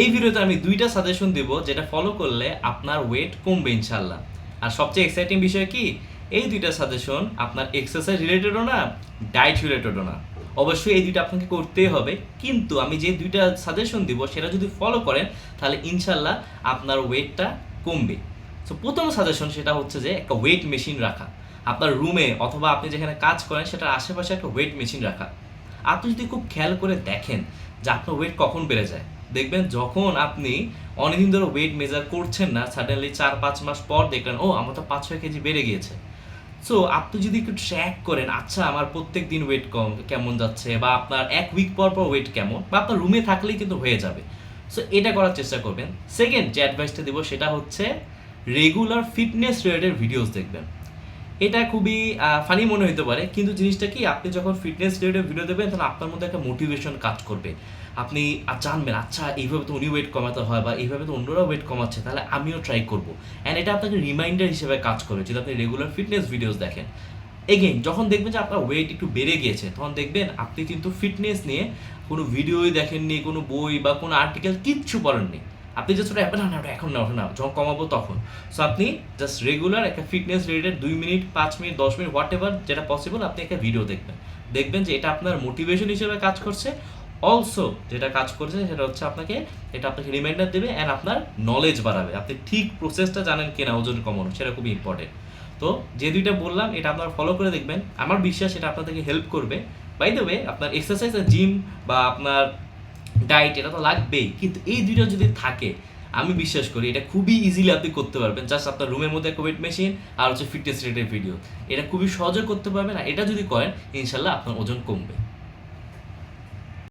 এই ভিডিওতে আমি দুইটা সাজেশন দিব যেটা ফলো করলে আপনার ওয়েট কমবে ইনশাল্লাহ আর সবচেয়ে এক্সাইটিং বিষয় কি? এই দুইটা সাজেশন আপনার এক্সারসাইজ রিলেটেডও না ডায়েট রিলেটেডও না। অবশ্যই এই দুইটা আপনাকে করতেই হবে। কিন্তু আমি যে দুইটা সাজেশন দিব সেটা যদি ফলো করেন, তাহলে ইনশাল্লাহ আপনার ওয়েটটা কমবে। সো প্রথম সাজেশন সেটা হচ্ছে যে একটা ওয়েট মেশিন রাখা। আপনার রুমে অথবা আপনি যেখানে কাজ করেন, সেটার আশেপাশে একটা ওয়েট মেশিন রাখা। আপনি যদি খুব খেয়াল করে দেখেন যে আপনার ওয়েট কখন বেড়ে যায় দেখবেন যখন আপনি অনেকদিন ধরে ওয়েট মেজার করছেন না সাডেনলি চার, পাঁচ মাস পর দেখলেন, ও, আমার তো পাঁচ, ছয় কেজি বেড়ে গিয়েছে। সো আপনি যদি একটু ট্র্যাক করেন আচ্ছা আমার প্রত্যেক দিন ওয়েট কম, কেমন যাচ্ছে? বা আপনার এক উইক পর পর ওয়েট কেমন? বা আপনার রুমে থাকলেই কিন্তু হয়ে যাবে। সো এটা করার চেষ্টা করবেন। সেকেন্ড যে অ্যাডভাইসটা দেবো, সেটা হচ্ছে রেগুলার ফিটনেস রিলেটেড ভিডিওস দেখবেন। এটা খুবই ফানি মনে হতে পারে, কিন্তু জিনিসটা কি, আপনি যখন ফিটনেস রিলেটেড ভিডিও দেবেন তখন আপনার মধ্যে একটা মোটিভেশন কাজ করবে। আপনি জানবেন আচ্ছা এইভাবে তো উনি ওয়েট কমাতে হয়, বা এইভাবে তো অন্যরাও ওয়েট কমাচ্ছে, তাহলে আমিও ট্রাই করব। অ্যান্ড এটা আপনাকে রিমাইন্ডার হিসেবে কাজ করবে, যদি আপনি রেগুলার ফিটনেস ভিডিওস দেখেন। এগেইন যখন দেখবেন যে আপনার ওয়েট একটু বেড়ে গিয়েছে, তখন দেখবেন আপনি কিন্তু ফিটনেস নিয়ে কোনো ভিডিওই দেখেননি, কোনো বই বা কোনো আর্টিকেল কিচ্ছু পড়েননি। আপনি জাস্ট ওটা না ওটা এখন না ওটা না যখন কমাবো তখন। সো আপনি জাস্ট রেগুলার একটা ফিটনেস রিলেটেড দুই মিনিট, পাঁচ মিনিট, দশ মিনিট হোয়াট এভার যেটা পসিবল আপনি একটা ভিডিও দেখবেন। দেখবেন যে এটা আপনার মোটিভেশন হিসেবে কাজ করছে। অলসো যেটা কাজ করছে, সেটা হচ্ছে আপনাকে, এটা আপনাকে রিমাইন্ডার দেবে অ্যান্ড আপনার নলেজ বাড়াবে। আপনি ঠিক প্রসেসটা জানেন কিনা, ওজন কমানো, সেটা খুবই ইম্পর্টেন্ট তো, যে দুইটা বললাম, এটা আপনারা ফলো করে দেখবেন। আমার বিশ্বাস এটা আপনাদেরকে হেল্প করবে। বাই দ্য ওয়ে আপনার এক্সারসাইজ জিম বা আপনার ডায়েট এটা তো লাগবেই। কিন্তু এই দুইটা যদি থাকে, আমি বিশ্বাস করি এটা খুবই ইজিলি আপনি করতে পারবেন। জাস্ট আপনার রুমের মধ্যে একটা ওয়েট মেশিন আর হচ্ছে ফিটনেস রেটের ভিডিও এটা খুবই সহজে করতে পারবেন আর এটা যদি করেন, ইনশাল্লাহ আপনার ওজন কমবে।